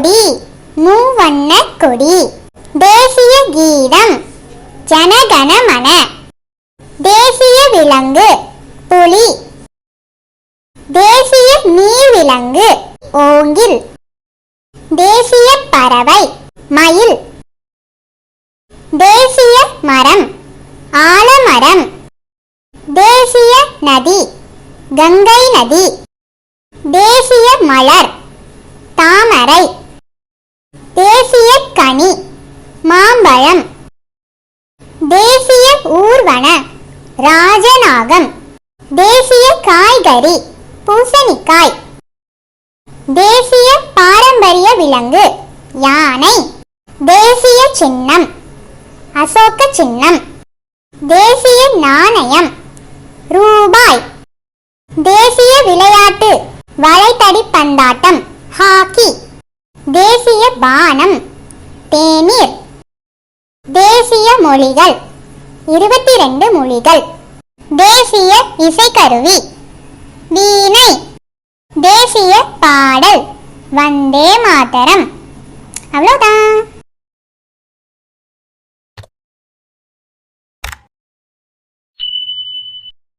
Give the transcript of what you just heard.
மூவண்ண கொடி. தேசிய கீதம் ஜனகணமன தேசிய விலங்கு புலி. தேசிய நீர்விலங்கு ஓங்கில். தேசிய பறவை மயில். தேசிய மரம் ஆலமரம். தேசிய நதி கங்கை நதி. தேசிய மலர் தாமரை. தேசிய கனி மாம்பழம். தேசிய ஊர்வன ராஜநாகம். தேசிய காய்கறி பூசணிக்காய். தேசிய பாரம்பரிய விலங்கு யானை. தேசிய சின்னம் அசோக சின்னம். தேசிய நாணயம் ரூபாய். தேசிய விளையாட்டு வலைத்தடி பந்தாட்டம் ஹாக்கி. தேசிய பானம் தேநீர். தேசிய மொழிகள் இருபத்தி ரெண்டு மொழிகள். தேசிய இசைக்கருவி வீணை. தேசிய பாடல் வந்தே மாதரம். அவ்வளோதான்